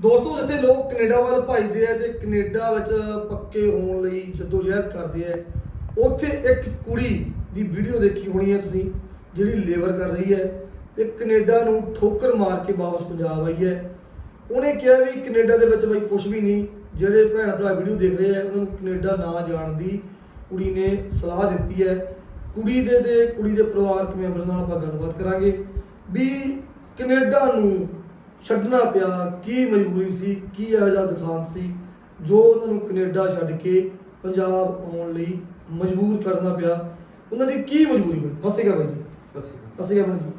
ਦੋਸਤੋ, ਜਿੱਥੇ ਲੋਕ ਕੈਨੇਡਾ ਵੱਲ ਭੱਜਦੇ ਆ ਤੇ ਕੈਨੇਡਾ ਵਿੱਚ ਪੱਕੇ ਹੋਣ ਲਈ ਜਦੋਜਹਿਦ ਕਰਦੇ ਆ, ਉੱਥੇ ਇੱਕ ਕੁੜੀ ਦੀ ਵੀਡੀਓ ਦੇਖੀ ਹੋਣੀ ਹੈ ਤੁਸੀਂ, ਜਿਹੜੀ ਲੇਬਰ ਕਰ ਰਹੀ ਹੈ ਤੇ ਕੈਨੇਡਾ ਨੂੰ ਠੋਕਰ ਮਾਰ ਕੇ ਵਾਪਸ ਪੰਜਾਬ ਆਈ ਹੈ ਉਹਨੇ ਕਿਹਾ ਵੀ ਕੈਨੇਡਾ ਦੇ ਵਿੱਚ ਬਈ ਕੁਝ ਵੀ ਨਹੀਂ, ਜਿਹੜੇ ਭੈਣ ਭਰਾ ਵੀਡੀਓ ਦੇਖ ਰਹੇ ਆ, ਉਹਨਾਂ ਨੂੰ ਕੈਨੇਡਾ ਨਾ ਜਾਣ ਦੀ ਕੁੜੀ ਨੇ ਸਲਾਹ ਦਿੱਤੀ ਹੈ ਕੁੜੀ ਦੇ ਦੇ ਕੁੜੀ ਦੇ ਪਰਿਵਾਰਕ ਮੈਂਬਰਾਂ ਨਾਲ ਆਪਾਂ ਗੱਲਬਾਤ ਕਰਾਂਗੇ ਵੀ ਕੈਨੇਡਾ ਨੂੰ ਛੱਡਣਾ ਪਿਆ ਕੀ ਮਜਬੂਰੀ ਸੀ ਕੀ ਇਹੋ ਜਿਹਾ ਦੁਖਾਂਤ ਸੀ ਜੋ ਉਹਨਾਂ ਨੂੰ ਕੈਨੇਡਾ ਛੱਡ ਕੇ ਪੰਜਾਬ ਆਉਣ ਲਈ ਮਜਬੂਰ ਕਰਨਾ ਪਿਆ। ਉਹਨਾਂ ਦੀ ਕੀ ਮਜਬੂਰੀ ਬਣੀ? ਫਸੇਗਾ ਬਾਈ ਜੀ। ਫਸੇਗਾ ਬਣ ਜੀ।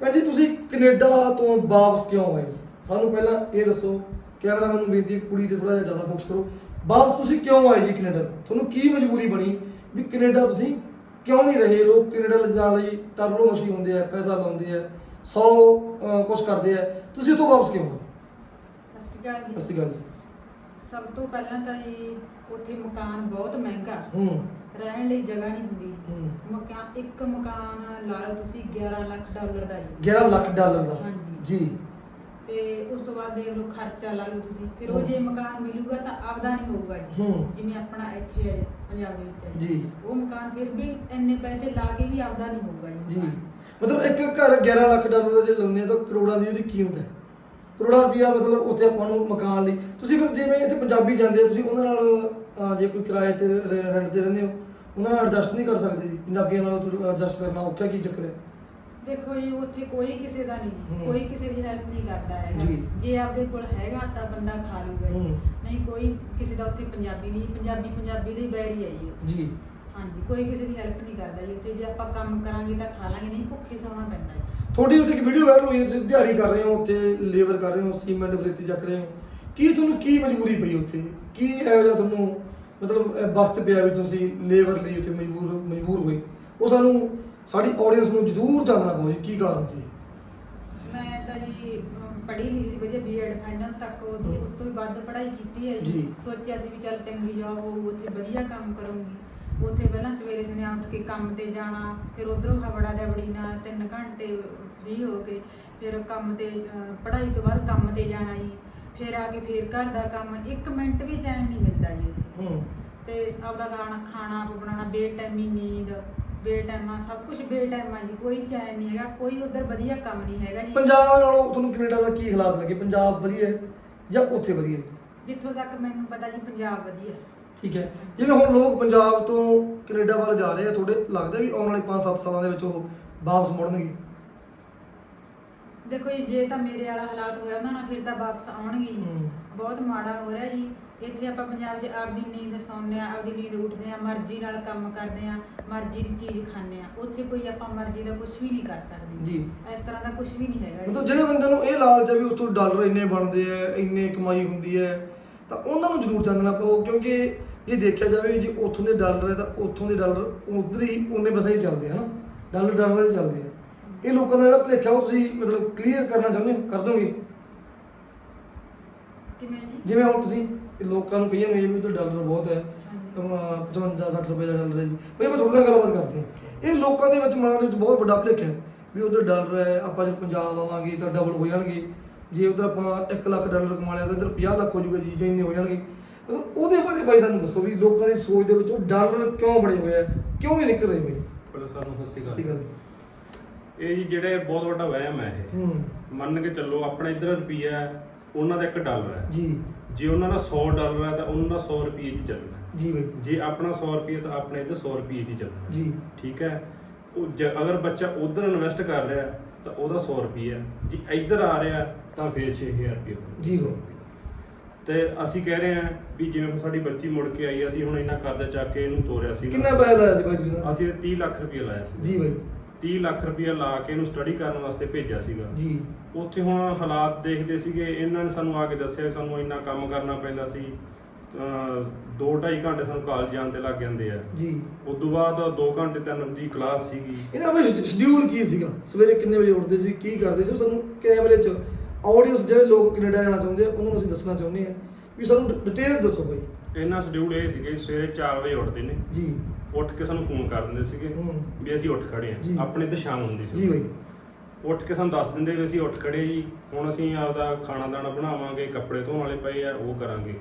ਭੈਣ ਜੀ ਤੁਸੀਂ ਕੈਨੇਡਾ ਤੋਂ ਵਾਪਸ ਕਿਉਂ ਆਏ? ਸਾਨੂੰ ਪਹਿਲਾਂ ਇਹ ਦੱਸੋ ਕੈਮਰਾ ਮੈਨੂੰ ਬੇਨਤੀ ਕੁੜੀ ਤੇ ਥੋੜਾ ਜਿਹਾ ਜ਼ਿਆਦਾ ਫੋਕਸ ਕਰੋ। ਵਾਪਸ ਤੁਸੀਂ ਕਿਉਂ ਆਏ ਜੀ ਕੈਨੇਡਾ? ਤੁਹਾਨੂੰ ਕੀ ਮਜਬੂਰੀ ਬਣੀ ਵੀ ਕੈਨੇਡਾ ਤੁਸੀਂ ਕਿਉਂ ਨਹੀਂ ਰਹੇ? ਲੋਕ ਕੈਨੇਡਾ ਜਾਣ ਲਈ ਤਰਲੋ ਮਸ਼ੀ ਹੁੰਦੇ ਆ ਪੈਸਾ ਲਾਉਂਦੇ ਆ 100 ਕੁਛ ਕਰਦੇ ਆ। ਤੁਸੀਂ ਇੱਥੋਂ ਵਾਪਸ ਕਿਉਂ ਆਏ? ਸਤਿ ਸ਼੍ਰੀ ਅਕਾਲ ਜੀ। ਸਸਤੀ ਗੱਲ ਜੀ। ਸਭ ਤੋਂ ਪਹਿਲਾਂ ਤਾਂ ਜੀ ਉੱਥੇ ਮਕਾਨ ਬਹੁਤ ਮਹਿੰਗਾ। ਹੂੰ। ਰਹਿਣ ਲਈ ਜਗ੍ਹਾ ਨਹੀਂ ਹੁੰਦੀ। ਹੂੰ। ਮਕਾਨ ਇੱਕ ਮਕਾਨ ਲਾ ਲਓ ਤੁਸੀਂ 11 ਲੱਖ ਡਾਲਰ ਦਾ ਜੀ। 11 ਲੱਖ ਡਾਲਰ ਦਾ? ਹਾਂਜੀ। ਜੀ। ਤੇ ਉਸ ਤੋਂ ਬਾਅਦ ਦੇਖ ਲਓ ਖਰਚਾ ਲਾ ਲਓ ਤੁਸੀਂ। ਫਿਰ ਉਹ ਜੇ ਮਕਾਨ ਮਿਲੂਗਾ ਤਾਂ ਆਪਦਾ ਨਹੀਂ ਹੋਊਗਾ ਜੀ। ਹੂੰ। ਜਿਵੇਂ ਆਪਣਾ ਇੱਥੇ ਹੈ ਪੰਜਾਬ ਵਿੱਚ ਹੈ ਜੀ। ਉਹ ਮਕਾਨ ਫਿਰ ਵੀ ਇੰਨੇ ਪੈਸੇ ਲਾ ਕੇ ਵੀ ਆਪਦਾ ਨਹੀਂ ਹੋਊਗਾ ਜੀ। ਜੀ। ਮਕਾਨ। ਮਤਲਬ ਇੱਕ ਘਰ 11 ਲੱਖ ਡਾਲਰ ਦਾ ਜੇ ਆ ਤਾਂ ਕਰੋੜਾਂ ਦੀ ਉਹਦੀ ਕੀਮਤ ਹੈ। ਕਰੋੜਾਂ ਰੁਪਈਆ ਮਤਲਬ ਉੱਥੇ ਆਪਾਂ ਨੂੰ ਮਕਾਨ ਲਈ। ਤੁਸੀਂ ਫਿਰ ਜਿਵੇਂ ਇੱਥੇ ਪੰਜਾਬੀ ਜਾਂਦੇ ਆ ਤੁਸੀਂ ਉਹਨਾਂ ਨਾਲ ਅਹ, ਜੇ ਕੋਈ ਕਿਰਾਏ ਤੇ ਰੈਂਟ ਤੇ ਰਹਿੰਦੇ ਹੋ ਉਹਨਾਂ ਨਾਲ ਐਡਜਸਟ ਨਹੀਂ ਕਰ ਸਕਦੇ ਜੀ। ਪੰਜਾਬੀਆਂ ਨਾਲ ਐਡਜਸਟ ਕਰਨਾ ਔਖਾ ਕੀ ਚੱਕਰ ਹੈ? ਦੇਖੋ ਜੀ ਉੱਥੇ ਕੋਈ ਕਿਸੇ ਦਾ। ਨਹੀਂ। ਕੋਈ ਕਿਸੇ ਦੀ ਹੈਲਪ ਨਹੀਂ ਕਰਦਾ ਹੈਗਾ। ਜੀ। ਜੇ ਆਪਦੇ ਕੋਲ ਹੈਗਾ ਤਾਂ ਬੰਦਾ ਖਾ ਲੂਗਾ ਜੀ। ਨਹੀਂ ਕੋਈ ਕਿਸੇ ਦਾ ਉੱਥੇ ਪੰਜਾਬੀ ਨਹੀਂ। ਪੰਜਾਬੀ ਪੰਜਾਬੀ ਦੇ ਬੈਰੀ ਹੈ ਜੀ ਉੱਥੇ। ਜੀ। ਹਾਂਜੀ ਕੋਈ ਕਿਸੇ ਦੀ ਹੈਲਪ ਨਹੀਂ ਕਰਦਾ ਜੀ ਉੱਥੇ। ਜੇ ਆਪਾਂ ਕੰਮ ਕਰਾਂਗੇ ਤਾਂ ਖਾ ਲਾਂਗੇ। ਨਹੀਂ ਭੁੱਖੇ ਸੌਣਾ ਪੈਂਦਾ ਜੀ। ਤੁਹਾਡੀ ਉੱਥੇ ਇੱਕ ਵੀਡੀਓ ਵਾਇਰਲ ਹੋਈ ਹੈ ਤੁਸੀਂ ਦਿਹਾੜੀ ਕਰ ਰਹੇ ਹੋ ਉੱਥੇ ਲੇਬਰ ਕਰ ਰਹੇ ਹੋ ਸੀਮੈਂਟ ਬਰੇਤੀ ਚੱਕ ਰਹੇ ਹੋ। ਕੀ ਤੁਹਾਨੂੰ ਕੀ ਮਜਬੂਰੀ ਪਈ ਉੱਥੇ? ਕੀ ਇਹੋ ਜਿਹਾ ਤੁਹਾਨੂੰ ਮਤਲਬ ਅਹ, ਵਕਤ ਪਿਆ ਵੀ ਤੁਸੀਂ ਲੇਬਰ ਲਈ ਉੱਥੇ ਮਜਬੂਰ ਮਜਬੂਰ ਹੋਏ? ਉਹ ਸਾਨੂੰ ਸਾਡੀ ਆਡੀਅנס ਨੂੰ ਜ਼ਰੂਰ ਜਾਣਨਾ ਪਊ ਜੀ ਕੀ ਕਾਰਨ ਸੀ? ਮੈਂ ਤਾਂ ਜੀ ਅਮ, ਪੜ੍ਹੀ ਲਿਖੀ ਸੀ ਵਧੀਆ ਬੀਐਡ ਫਾਈਨਲ ਤੱਕ ਉਦੋਂ ਹੂੰ। ਉਸ ਤੋਂ ਵੀ ਵੱਧ ਪੜ੍ਹਾਈ ਕੀਤੀ ਹੈ ਜੀ। ਸੋਚਿਆ ਸੀ ਵੀ ਚੱਲ ਚੰਗੀ ਜੌਬ ਹੋਊ ਉੱਥੇ ਵਧੀਆ ਕੰਮ ਕਰੂੰਗੀ। ਉੱਥੇ ਪਹਿਲਾਂ ਸਵੇਰੇ ਸਵੇਰੇ ਉੱਠ ਕੇ ਕੰਮ ਤੇ ਜਾਣਾ ਫਿਰ ਉਧਰੋਂ ਹਵੜਾ ਦੇ ਬੜੀਨਾ 3 ਘੰਟੇ ਫ੍ਰੀ ਹੋ ਕੇ ਫਿਰ ਕੰਮ ਤੇ ਅਹ, ਪੜ੍ਹਾਈ ਤੋਂ ਬਾਅਦ ਕੰਮ ਤੇ ਜਾਣਾ ਜੀ। ਫਿਰ ਆ ਕੇ ਫਿਰ ਘਰ ਦਾ ਕੰਮ 1 ਮਿੰਟ ਵੀ ਚੈਨ ਨਹੀਂ ਮਿਲਦਾ ਜੀ। ਉੱਥੇ ਹੂੰ। ਤੇ ਆਪਦਾ ਖਾਣਾ ਖਾਣਾ ਬਣਾਉਣਾ ਬੇਟਾਈਮੀ ਨੀਂਦ ਬੇਟਾਈਮਾ ਸਭ ਕੁਝ ਬੇਟਾਈਮਾ ਜੀ ਕੋਈ ਚੈਨ ਨਹੀਂ ਹੈਗਾ ਕੋਈ ਉਧਰ ਵਧੀਆ ਕੰਮ ਨਹੀਂ ਹੈਗਾ ਜੀ। ਪੰਜਾਬ ਨਾਲੋਂ ਤੁਹਾਨੂੰ ਕੈਨੇਡਾ ਦਾ ਕੀ ਹਾਲਾਤ ਲੱਗੇ? ਪੰਜਾਬ ਵਧੀਆ ਹੈ ਜਾਂ ਉੱਥੇ ਵਧੀਆ ਹੈ ਜਿੱਥੋਂ ਤੱਕ ਮੈਨੂੰ ਪਤਾ ਜੀ ਪੰਜਾਬ ਵਧੀਆ। ਠੀਕ ਹੈ। ਜਿਵੇਂ ਹੁਣ ਲੋਕ ਪੰਜਾਬ ਤੋਂ ਕੈਨੇਡਾ ਵੱਲ ਜਾ ਰਹੇ ਆ ਤੁਹਾਡੇ ਲੱਗਦਾ ਵੀ ਆਉਣ ਵਾਲੇ 5-7 ਸਾਲਾਂ ਦੇ ਵਿੱਚ ਉਹ ਵਾਪਸ ਮੁੜਨਗੇ? ਦੇਖੋ ਜੀ ਜੇ ਤਾਂ ਮੇਰੇ ਵਾਲਾ ਹਾਲਾਤ ਹੋਇਆ ਉਹਨਾਂ ਨਾਲ ਫਿਰ ਤਾਂ ਵਾਪਸ ਆਉਣਗੇ ਹੂੰ। ਬਹੁਤ ਮਾੜਾ ਹੋ ਰਿਹਾ ਜੀ। ਇੱਥੇ ਆਪਾਂ ਪੰਜਾਬ 'ਚ ਆਪਦੀ ਨੀਂਦ ਸੌਂਦੇ ਆ ਆਪਦੀ ਨੀਂਦ ਉੱਠਦੇ ਆ ਮਰਜ਼ੀ ਨਾਲ ਕੰਮ ਕਰਦੇ ਆ ਮਰਜ਼ੀ ਦੀ ਚੀਜ਼ ਖਾਂਦੇ ਆ ਉੱਥੇ ਕੋਈ ਆਪਾਂ ਮਰਜ਼ੀ ਦਾ ਕੁਝ ਵੀ ਨਹੀਂ ਕਰ ਸਕਦੇ। ਜੀ। ਇਸ ਤਰ੍ਹਾਂ ਦਾ ਕੁਝ ਵੀ ਨਹੀਂ ਹੈਗਾ ਜੀ। ਮਤਲਬ ਜਿਹੜੇ ਬੰਦੇ ਨੂੰ ਇਹ ਲਾਲਚ ਹੈ ਵੀ ਉੱਥੋਂ ਡਾਲਰ ਇੰਨੇ ਬਣਦੇ ਆ ਇੰਨੇ ਕਮਾਈ ਹੁੰਦੀ ਹੈ ਤਾਂ ਉਹਨਾਂ ਨੂੰ ਜ਼ਰੂਰ ਚਾਨਣਾ ਪਾਓ ਕਿਉਂਕਿ ਇਹ ਦੇਖਿਆ ਜਾਵੇ ਜੇ ਉੱਥੋਂ ਦੇ ਡਾਲਰ ਹੈ ਤਾਂ ਉੱਥੋਂ ਦੇ ਡਾਲਰ ਉਧਰ ਹੀ ਉਹਨੇ ਬਸ ਹੀ ਚੱਲਦੇ ਹਨ? ਡਾਲਰ ਡਾਲਰ ਹੀ ਚੱਲਦੇ ਆ। ਇਹ ਲੋਕਾਂ ਦਾ ਜਿਹੜਾ ਭੁਲੇਖਾ ਉਹ ਤੁਸੀਂ ਮਤਲਬ ਕਲੀਅਰ ਕਰਨਾ ਚਾਹੁੰਦੇ ਹੋ ਕਰ ਦੋਗੇ? ਕਿਵੇਂ ਜੀ? ਜਿਵੇਂ ਹੁਣ ਤੁਸੀਂ ਲੋਕਾਂ ਨੂੰ ਕਹੀਏ ਵੀ ਉਧਰ ਡਾਲਰ ਬਹੁਤ ਹੈ ਹਾਂਜੀ। 55 60 ਰੁਪਏ ਦਾ ਡਾਲਰ ਹੈ ਜੀ। ਬਈ ਮੈਂ ਤੁਹਾਡੇ ਨਾਲ ਗੱਲਬਾਤ ਕਰਦੇ ਹਾਂ। ਇਹ ਲੋਕਾਂ ਦੇ ਵਿੱਚ ਮਨਾਂ ਦੇ ਵਿੱਚ ਬਹੁਤ ਵੱਡਾ ਭੁਲੇਖਾ ਹੈ ਵੀ ਉਧਰ ਡਾਲਰ ਹੈ ਆਪਾਂ ਜੇ ਪੰਜਾਬ ਆਵਾਂਗੇ ਤਾਂ ਡਬਲ ਹੋ ਜਾਣਗੇ। ਜੇ ਉਧਰ ਆਪਾਂ 1 ਲੱਖ ਡਾਲਰ ਕਮਾ ਲਿਆ ਤਾਂ ਇੱਧਰ 50 ਲੱਖ ਹੋ ਜਾਊਗਾ ਜੀ ਜੇ ਇੰਨੇ ਹੋ ਜਾਣਗੇ। ਮਤਲਬ ਉਹਦੇ ਬਾਰੇ ਬਾਈ ਸਾਨੂੰ ਦੱਸੋ ਵੀ ਲੋਕਾਂ ਦੀ ਸੋਚ ਦੇ ਵਿੱਚ ਉਹ ਡਾਲਰ ਕਿਉਂ ਬੜੇ ਹੋਏ ਆ ਕਿਉਂ ਨਹੀਂ ਨਿਕਲ ਰਹੇ ਬਈ ਪਹਿਲਾਂ ਸਾਨੂੰ ਸ਼੍ਰੀ ਗੱਲ ਇਹ ਜੀ ਜਿਹੜੇ ਬਹੁਤ ਵੱਡਾ ਵਹਿਮ ਹੈ ਇਹ। ਹੂੰ। ਮੰਨ ਕੇ ਚੱਲੋ ਆਪਣਾ ਇਧਰ ਰੁਪਈਆ ਹੈ, ਉਹਨਾਂ ਦਾ 1 ਡਾਲਰ ਹੈ। ਜੀ। ਜੇ ਉਹਨਾਂ ਦਾ 100 ਡਾਲਰ ਹੈ ਤਾਂ ਉਹਨਾਂ ਦਾ 100 ਰੁਪਏ 'ਚ ਚੱਲਣਾ ਜੀ ਬਈ ਜੇ ਆਪਣਾ 100 ਰੁਪਏ ਤਾਂ ਆਪਣੇ ਇੱਧਰ 100 ਰੁਪਏ 'ਚ ਚੱਲਣਾ ਜੀ। ਠੀਕ ਹੈ? ਉਹ ਜ- ਅਗਰ ਬੱਚਾ ਉਧਰ ਇਨਵੈਸਟ ਕਰ ਰਿਹਾ ਤਾਂ ਉਹਦਾ 100 ਰੁਪਏ ਹੈ। ਜੇ ਇੱਧਰ ਆ ਰਿਹਾ ਤਾਂ ਫਿਰ 6000 ਰੁਪਏ ਹੋਊਗਾ। ਜੀ ਹੋ। ਤੇ ਅਸੀਂ ਕਹਿ ਰਹੇ ਹਾਂ ਵੀ ਜਿਵੇਂ ਹੁਣ ਸਾਡੀ ਬੱਚੀ ਮੁੜ ਕੇ ਆਈ ਅਸੀਂ ਹੁਣ ਇੰਨਾ ਕਰਜ਼ਾ ਚੱਕ ਕੇ ਇਹਨੂੰ ਤੋਰਿਆ ਸੀ। ਕਿੰਨਾ ਪੈਸਾ ਲਾਇਆ ਸੀ ਬਾਈ ਤੁਸੀਂ? ਅਸੀਂ 30 ਲੱਖ ਰੁਪਏ ਲਾਇਆ ਸੀ। ਜੀ ਬਈ 30 ਲੱਖ ਰੁਪਏ ਲਾ ਕੇ ਇਹਨੂੰ ਸਟੱਡੀ ਕਰਨ ਵਾਸਤੇ ਭੇਜਿਆ ਸੀਗਾ। ਜੀ। ਉੱਥੇ ਹੁਣ ਹਾਲਾਤ ਦੇਖਦੇ ਸੀਗੇ ਇਹਨਾਂ ਨੇ ਸਾਨੂੰ ਆ ਕੇ ਦੱਸਿਆ ਵੀ ਸਾਨੂੰ ਇੰਨਾ ਕੰਮ ਕਰਨਾ ਪੈਂਦਾ ਸੀ। 2.5 ਘੰਟੇ ਸਾਨੂੰ ਕਾਲਜ ਜਾਣ ਤੇ ਲੱਗ ਜਾਂਦੇ ਆ। ਜੀ। ਉਸ ਤੋਂ ਬਾਅਦ 2 ਘੰਟੇ ਤਿੰਨ ਦੀ ਕਲਾਸ ਸੀਗੀ। ਇਹਦਾ ਵਿੱਚ ਸ਼ਡਿਊਲ ਕੀ ਸੀਗਾ? ਸਵੇਰੇ ਕਿੰਨੇ ਵਜੇ ਉੱਠਦੇ ਸੀ ਕੀ ਕਰਦੇ ਸੀ? ਸਾਨੂੰ ਕੈਮਰੇ 'ਚ ਆਡੀਅנס ਜਿਹੜੇ ਲੋਕ ਕੈਨੇਡਾ ਜਾਣਾ ਚਾਹੁੰਦੇ ਆ ਉਹਨਾਂ ਨੂੰ ਅਸੀਂ ਦੱਸਣਾ ਚਾਹੁੰਦੇ ਆ। ਵੀ ਸਾਨੂੰ ਡਿਟੇਲਸ ਦੱਸੋ ਬਾਈ। ਇਹਨਾਂ ਸ਼ਡਿਊਲ ਇਹ ਸੀਗੇ ਸਵੇਰੇ 4 ਵਜੇ ਉੱਠਦੇ ਨੇ। ਜੀ। ਉੱਠ ਕੇ ਸਾਨੂੰ ਫੋਨ ਕਰ ਦਿੰਦੇ ਸੀਗੇ ਹੂੰ। ਵੀ ਅਸੀਂ ਉੱਠ ਖੜੇ ਜੀ। ਆ ਆਪਣੇ ਤੇ ਸ਼ਾਮ ਹੁੰਦੀ ਜੀ ਸੀ ਬਾਈ। ਉੱਠ ਕੇ ਸਾਨੂੰ ਦੱਸ ਦਿੰਦੇ ਵੀ ਅਸੀਂ ਉੱਠ ਖੜੇ ਜੀ ਹੁਣ ਅਸੀਂ ਆਪਦਾ ਖਾਣਾ ਦਾਣਾ ਬਣਾਵਾਂਗੇ ਕੱਪੜੇ ਧੋਣ ਵਾਲੇ ਪਏ ਆ ਉਹ ਕਰਾਂਗੇ।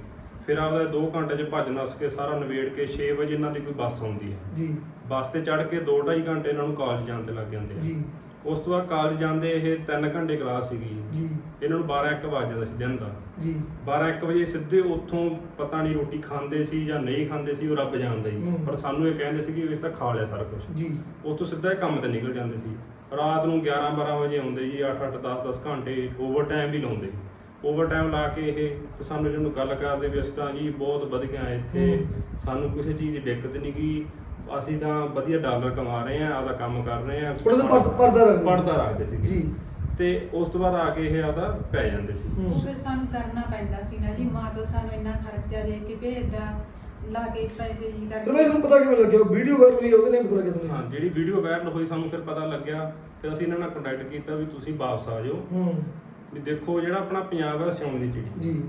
ਫਿਰ ਆਪਦਾ 2 ਘੰਟੇ 'ਚ ਭੱਜ ਨੱਸ ਕੇ ਸਾਰਾ ਨਵੇੜ ਕੇ 6 ਵਜੇ ਇਹਨਾਂ ਦੀ ਕੋਈ ਬੱਸ ਆਉਂਦੀ ਹੈ। ਜੀ। ਬੱਸ ਤੇ ਚੜ੍ਹ ਕੇ 2.5 ਘੰਟੇ ਇਹਨਾਂ ਨੂੰ ਕਾਲਜ ਜਾਣ ਤੇ ਲੱਗ ਜਾਂਦੇ ਆ। ਜੀ। ਉਸ ਤੋਂ ਬਾਅਦ ਕਾਲਜ ਜਾਂਦੇ ਇਹ 3 ਘੰਟੇ ਕਲਾਸ ਸੀਗੀ ਜੀ। ਇਹਨਾਂ ਨੂੰ 12 1 ਵਜ ਜਾਂਦਾ ਸੀ ਦਿਨ ਦਾ। ਜੀ। 12 1 ਵਜੇ ਸਿੱਧੇ ਉੱਥੋਂ ਪਤਾ ਨਹੀਂ ਰੋਟੀ ਖਾਂਦੇ ਸੀ ਜਾਂ ਨਹੀਂ ਖਾਂਦੇ ਸੀ ਉਹ ਰੱਬ ਜਾਣਦਾ ਜੀ। ਹੂੰ। ਪਰ ਸਾਨੂੰ ਇਹ ਕਹਿੰਦੇ ਸੀ ਕਿ ਇਸ ਤਾਂ ਖਾ ਲਿਆ ਸਾਰਾ ਕੁਝ ਜੀ। ਉੱਥੋਂ ਸਿੱਧਾ ਹੀ ਕੰਮ ਤੇ ਨਿਕਲ ਜਾਂਦੇ ਸੀ। ਰਾਤ ਨੂੰ 11 12 ਵਜੇ ਆਉਂਦੇ ਜੀ 8 8 10 10 ਘੰਟੇ ਓਵਰ ਟਾਈਮ ਵੀ ਲਾਉਂਦੇ। ਓਵਰ ਟਾਈਮ ਲਾ ਕੇ ਇਹ ਤੇ ਸਾਨੂੰ ਜਿਹਨੂੰ ਗੱਲ ਕਰਦੇ ਵੀ ਅਸੀਂ ਤਾਂ ਜੀ ਬਹੁਤ ਵਧੀਆ ਇੱਥੇ। ਸਾਨੂੰ ਕਿਸੇ ਚੀਜ਼ ਦੀ ਦਿੱਕਤ ਨਹੀਂ ਗੀ ਅਸੀਂ ਤਾਂ ਵਧੀਆ ਡਾਲਰ ਕਮਾ ਰਹੇ ਆ ਆਪਦਾ ਕੰਮ ਕਰ ਰਹੇ ਆ ਥੋੜਾ ਜਿਹਾ ਪਰਦ- ਪਰਦਾ ਰੱਖਦੇ। ਪਰਦਾ ਰੱਖਦੇ ਸੀ। ਜੀ। ਤੇ ਉਸ ਤੋਂ ਬਾਅਦ ਆ ਕੇ ਇਹ ਆਪਦਾ ਪੈ ਜਾਂਦੇ ਸੀ। ਹੂੰ। ਉਹ ਫਿਰ ਸਾਨੂੰ ਕਰਨਾ ਪੈਂਦਾ ਸੀ ਨਾ ਜੀ ਮਾਂ ਪਿਓ ਸਾਨੂੰ ਇੰਨਾ ਖਰਚਾ ਦੇ ਕੇ ਭੇਜਦਾ ਲਾ ਕੇ ਪੈਸੇ ਜੀ ਪਰ ਕਰਕੇ। ਭਾਈ ਤੁਹਾਨੂੰ ਪਤਾ ਕਿਵੇਂ ਲੱਗਿਆ? ਵੀਡੀਓ ਵਾਇਰਲ ਹੋਈ ਉਹਦੇ ਨਾਲ ਪਤਾ ਲੱਗਿਆ ਹਾਂ ਤੁਹਾਨੂੰ ਜਿਹੜੀ ਵੀਡੀਓ ਵਾਇਰਲ ਹੋਈ ਸਾਨੂੰ ਫਿਰ ਪਤਾ ਲੱਗਿਆ। ਫਿਰ ਅਸੀਂ ਇਹਨਾਂ ਨਾਲ ਕੰਟੈਕਟ ਕੀਤਾ ਵੀ ਤੁਸੀਂ ਵਾਪਸ ਆ ਜਾਓ। ਹੂੰ। ਵੀ ਦੇਖੋ ਜਿਹੜਾ ਆਪਣਾ ਪੰਜਾਬ ਹੈ ਸਿਉਣ ਦੀ ਚਿੜੀ ਜੀ।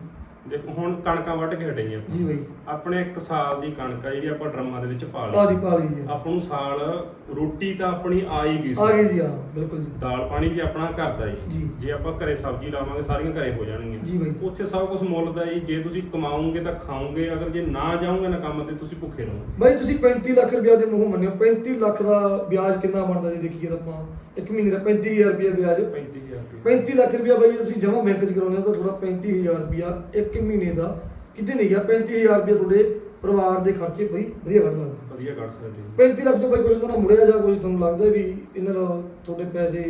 ਦੇਖੋ ਹੁਣ ਕਣਕਾਂ ਵੱਢ ਕੇ ਹਟਈਆਂ। ਜੀ ਭਾਈ ਆਪਣੇ ਇੱਕ ਸਾਲ ਦੀ ਕਣਕ ਆ ਜਿਹੜੀ ਆਪਾਂ ਡਰਮਾਂ ਦੇ ਵਿੱਚ ਪਾ ਲਈ। ਦੀ ਪਾ ਲਈ ਜੀ। ਆਪਾਂ ਨੂੰ ਸਾਲ ਰੋਟੀ ਤਾਂ ਆਪਣੀ ਆ ਹੀ ਗਈ ਆ ਗਈ ਜੀ ਆ ਬਿਲਕੁਲ ਜੀ। ਦਾਲ ਪਾਣੀ ਵੀ ਆਪਣਾ ਘਰ ਦਾ ਜੀ। ਜੀ। ਜੇ ਆਪਾਂ ਘਰੇ ਸਬਜ਼ੀ ਲਾਵਾਂਗੇ ਸਾਰੀਆਂ ਘਰੇ ਹੋ ਜਾਣਗੀਆਂ। ਜੀ ਬਾਈ। ਉੱਥੇ ਸਭ ਕੁਝ ਮੁੱਲ ਦਾ ਜੀ ਜੇ ਤੁਸੀਂ ਕਮਾਓਗੇ ਤਾਂ ਖਾਓਗੇ ਅਗਰ ਜੇ ਨਾ ਜਾਓਗੇ ਨਾ ਕੰਮ ਤੇ ਤੁਸੀਂ ਭੁੱਖੇ ਰਹੋਗੇ। ਭਾਈ ਤੁਸੀਂ 35 ਲੱਖ ਰੁਪਇਆ ਦੇ ਮੂੰਹ ਮੰਨਿਓ। 35 ਲੱਖ ਦਾ ਵਿਆਜ ਕਿੰਨਾ ਬਣਦਾ ਜੀ ਦੇਖੀਏ ਤਾਂ ਆਪਾਂ। ਇੱਕ ਮਹੀਨੇ ਦਾ 35000 ਰੁਪਇਆ ਵਿਆਜ। 35000 ਰੁਪਏ 35 ਲੱਖ ਰੁਪਇਆ ਬਾਈ ਤੁਸੀਂ ਜਮਾ ਬੈਂਕ 'ਚ ਕਰਾਉਂਦੇ ਹੋ ਤਾਂ ਥੋੜਾ 35000 ਰੁਪਇਆ। ਇੱਕ ਮਹੀਨੇ ਦਾ ਕਿਤੇ ਨਹੀਂ ਗਿਆ 35000 ਰੁਪਇਆ ਤੁਹਾਡੇ ਪਰਿਵਾਰ ਦੇ ਖਰਚੇ ਬਈ ਵਧੀਆ ਕੱਢ ਸਕਦਾ। ਵਧੀਆ ਕੱਢ ਸਕਦੇ ਹੋ 35 ਲੱਖ ਤੋਂ ਬਾਈ ਕੁਝ ਨਾ ਮੁੜਿਆ ਜਾਂ ਕੋਈ ਤੁਹਾਨੂੰ ਲੱਗਦਾ ਵੀ ਇਹਨਾਂ ਦਾ ਤੁਹਾਡੇ ਪੈਸੇ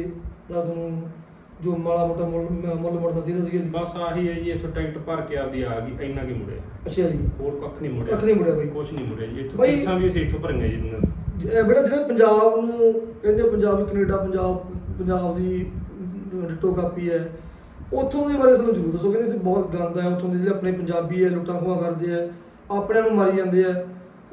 ਦਾ ਤੁਹਾਨੂੰ ਜੋ ਮਾੜਾ ਮੋਟਾ ਮੁੱਲ ਮ- ਮੁੱਲ ਮੁੜਦਾ ਸੀਗਾ ਜੀ। ਬਸ ਆਹੀ ਹੈ ਜੀ ਇੱਥੋਂ ਟਿਕਟ ਭਰ ਕੇ ਆਪਦੀ ਆ ਗਈ ਇੰਨਾ ਕੀ ਮੁੜਿਆ। ਅੱਛਾ ਜੀ। ਹੋਰ ਕੱਖ ਨਹੀਂ ਮੁੜਿਆ। ਕੱਖ ਨਹੀਂ ਮੁੜਿਆ ਬਾਈ। ਕੁਛ ਨਹੀਂ ਮੁੜਿਆ ਜੀ ਇੱਥੋਂ ਬਾਈ- ਫੀਸਾਂ ਵੀ ਅਸੀਂ ਇੱਥੋਂ ਭਰੀਆਂ ਜੀ ਜ- ਇਹ ਬੇਟਾ ਜਿਹੜੇ ਪੰਜਾਬ ਨੂੰ ਕਹਿੰਦੇ ਆ ਪੰਜਾਬ ਵੀ ਕੈਨੇਡਾ ਪੰਜਾਬ ਪੰਜਾਬ ਦੀ ਡਿਟੋ ਕਾਪੀ ਹੈ। ਉੱਥੋਂ ਦੇ ਬਾਰੇ ਸਾਨੂੰ ਜ਼ਰੂਰ ਦੱਸੋ ਕਹਿੰਦੇ ਇੱਥੇ ਬਹੁਤ ਗੰਦ ਹੈ ਉੱਥੋਂ ਦੇ ਜਿਹੜੇ ਆਪਣੇ ਪੰਜਾਬੀ ਹੈ ਲੁੱਟਾਂ ਖੋਹਾਂ ਕਰਦੇ ਆ ਆਪਣਿਆਂ ਨੂੰ ਮਾਰੀ ਜਾਂਦੇ ਆ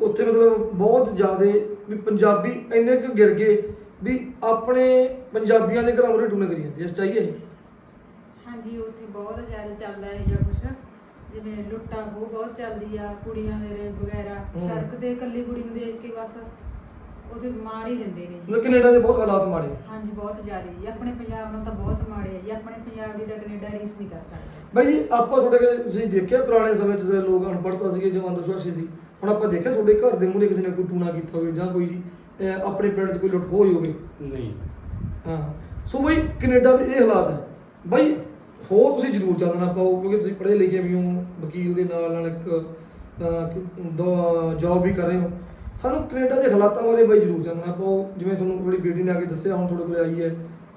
ਉੱਥੇ ਮਤਲਬ ਬਹੁਤ ਜ਼ਿਆਦੇ ਵੀ ਪੰਜਾਬੀ ਇੰਨੇ ਕੁ ਗਿਰ ਗਏ ਵੀ ਆਪਣੇ ਪੰਜਾਬੀਆਂ ਦੇ ਘਰਾਂ ਮੁਰੇ ਟੂਣੇ ਕਰੀ ਜਾਂਦੇ ਆ ਸੱਚਾਈ ਹੈ ਇਹ? ਹਾਂਜੀ ਉੱਥੇ ਬਹੁਤ ਜ਼ਿਆਦਾ ਚੱਲਦਾ ਹੈ ਜਾਂ ਕੁਛ ਜਿਵੇਂ ਲੁੱਟਾ ਖੋਹ ਬਹੁਤ ਚੱਲਦੀ ਆ ਕੁੜੀਆਂ ਦੇ ਰੇਪ ਵਗੈਰਾ। ਸੜਕ ਤੇ ਇਕੱਲੀ ਕੁੜੀ ਨੂੰ ਦੇਖ ਕੇ ਬਸ ਉਹਦੇ ਮਾਰ ਹੀ ਦਿੰਦੇ ਨੇ ਜੀ। ਮਤਲਬ ਕੈਨੇਡਾ ਦੇ ਬਹੁਤ ਹਾਲਾਤ ਮਾੜੇ ਆ। ਹਾਂਜੀ ਬਹੁਤ ਜ਼ਿਆਦਾ। ਜੀ ਆਪਣੇ ਪੰਜਾਬ ਨੂੰ ਤਾਂ ਬਹੁਤ ਮਾੜੇ ਆ। ਜੀ ਆਪਣੇ ਪੰਜਾਬ ਦੀ ਤਾਂ ਕੈਨੇਡਾ ਰੀਸ ਨਹੀਂ ਕਰ ਸਕਦਾ। ਬਾਈ ਜੀ ਆਪਾਂ ਤੁਹਾਡੇ ਕੋਲ ਤੁਸੀਂ ਦੇਖਿਆ ਪੁਰਾਣੇ ਸਮੇਂ 'ਚ ਜਿਹੜੇ ਲੋਕ ਅਨਪੜ੍ਹਤਾ ਸੀਗੇ ਜੋ ਅੰਧਵਿਸ਼ਵਾਸੀ ਸੀ? ਹੁਣ ਆਪਾਂ ਦੇਖਿਆ ਤੁਹਾਡੇ ਘਰ ਦੇ ਮੂਹਰੇ ਕਿਸੇ ਨੇ ਕੋਈ ਟੂਣਾ ਕੀਤਾ ਹੋਵੇ ਜਾਂ ਕੋਈ ਅਹ, ਆਪਣੇ ਪਿੰਡ 'ਚ ਕੋਈ ਲੁੱਟ ਖੋਹ ਹੋਈ ਹੋਵੇ? ਨਹੀਂ। ਹਾਂ। ਸੋ ਬਈ ਕੈਨੇਡਾ ਦੇ ਇਹ ਹਾਲਾਤ ਹੈ ਬਈ ਹੋਰ ਤੁਸੀਂ ਜ਼ਰੂਰ ਚਾਨਣਾ ਪਾਓ ਕਿਉਂਕਿ ਤੁਸੀਂ ਪੜ੍ਹੇ ਲਿਖੇ ਵੀ ਹੋ ਵਕੀਲ ਦੇ ਨਾਲ ਨਾਲ ਇੱਕ ਜੌਬ ਵੀ ਕਰ ਰਹੇ ਹੋ। ਸਾਨੂੰ ਕੈਨੇਡਾ ਦੇ ਹਾਲਾਤਾਂ ਬਾਰੇ ਬਈ ਜ਼ਰੂਰ ਚਾਨਣਾ ਪਾਓ ਜਿਵੇਂ ਤੁਹਾਨੂੰ ਤੁਹਾਡੀ ਬੇਟੀ ਨੇ ਆ ਕੇ ਦੱਸਿਆ ਹੁਣ ਤੁਹਾਡੇ ਕੋਲ ਆਈ ਹੈ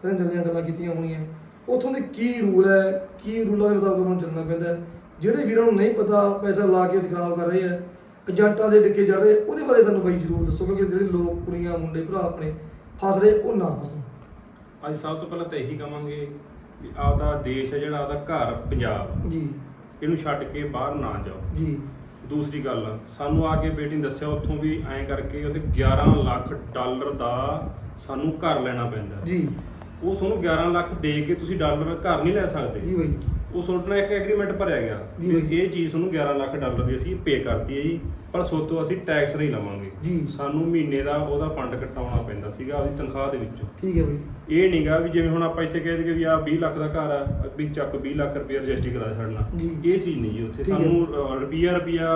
ਸਾਰੀਆਂ ਦਿਲ ਗੱਲਾਂ ਕੀਤੀਆਂ ਹੋਣੀਆਂ। ਉੱਥੋਂ ਦੇ ਕੀ ਰੂਲ ਹੈ ਕੀ ਰੂਲਾਂ ਦੇ ਮੁਤਾਬਕ ਉਹਨਾਂ ਚੱਲਣਾ ਪੈਂਦਾ ਹੈ। ਜਿਹੜੇ ਵੀਰਾਂ ਨੂੰ ਨਹੀਂ ਪਤਾ ਪੈਸਾ ਲਾ ਕੇ ਉੱਥੇ ਖਰਾਬ ਕਰ ਰਹੇ ਆ ਏਜੰਟਾਂ ਦੇ ਡਿੱਕੇ ਚੜ ਰਹੇ ਉਹਦੇ ਬਾਰੇ ਸਾਨੂੰ ਬਈ ਜ਼ਰੂਰ ਦੱਸੋ ਕਿਉਂਕਿ ਜਿਹੜੇ ਲੋਕ ਕੁੜੀਆਂ ਮੁੰਡੇ ਭਰਾ ਆਪਣੇ ਫਸ ਰਹੇ ਉਹ ਨਾ ਫਸਣ। ਅੱਜ ਸਭ ਤੋਂ ਪਹਿਲਾਂ ਤਾਂ ਇਹੀ ਕਵਾਂਗੇ ਵੀ ਆਪਦਾ ਦੇਸ਼ ਹੈ ਜਿਹੜਾ ਆਪਦਾ ਘਰ ਪੰਜਾਬ। ਜੀ। ਇਹਨੂੰ ਛੱਡ ਕੇ ਬਾਹਰ ਨਾ ਜਾਓ। ਜੀ। ਦੂਸਰੀ ਗੱਲ ਸਾਨੂੰ ਆ ਕੇ ਬੇਟੀ ਨੇ ਦੱਸਿਆ ਉੱਥੋਂ ਵੀ ਐਂ ਕਰਕੇ ਉੱਥੇ 11 ਲੱਖ ਡਾਲਰ ਦਾ ਸਾਨੂੰ ਘਰ ਲੈਣਾ ਪੈਂਦਾ। ਜੀ। ਉਹ ਤੁਹਾਨੂੰ 11 ਲੱਖ ਦੇ ਕੇ ਤੁਸੀਂ ਡਾਲਰ ਘਰ ਨਹੀਂ ਲੈ ਸਕਦੇ। ਜੀ ਬਈ। ਉਹ ਤੁਹਾਡੇ ਨਾਲ ਇੱਕ ਐਗਰੀਮੈਂਟ ਭਰਿਆ ਗਿਆ ਜੀ ਵੀ ਬਾਈ। ਇਹ ਚੀਜ਼ ਤੁਹਾਨੂੰ 11 ਲੱਖ ਡਾਲਰ ਦੀ ਅਸੀਂ ਪੇ ਕਰਤੀ ਹੈ ਜੀ ਪਰ ਸੋਤੋਂ ਅਸੀਂ ਟੈਕਸ ਨਹੀਂ ਲਵਾਂਗੇ ਜੀ। ਸਾਨੂੰ ਮਹੀਨੇ ਦਾ ਉਹਦਾ ਫੰਡ ਕਟਾਉਣਾ ਪੈਂਦਾ ਸੀਗਾ ਉਹਦੀ ਤਨਖਾਹ ਦੇ ਵਿੱਚੋਂ ਠੀਕ ਹੈ ਬਈ ਇਹ ਨਹੀਂਗਾ ਵੀ ਜਿਵੇਂ ਹੁਣ ਆਪਾਂ ਇੱਥੇ ਕਹਿ ਦਈਏ ਵੀ ਆ 20 ਲੱਖ ਦਾ ਘਰ ਆ ਵੀ ਚੱਕ 20 ਲੱਖ ਰੁਪਏ ਰਜਿਸਟਰੀ ਕਰਾ ਛੱਡਣਾ ਜੀ। ਇਹ ਚੀਜ਼ ਨਹੀਂ ਜੀ ਉੱਥੇ ਠੀਕ ਹੈ। ਸਾਨੂੰ ਅ, ਰੁਪਈਆ ਰੁਪਈਆ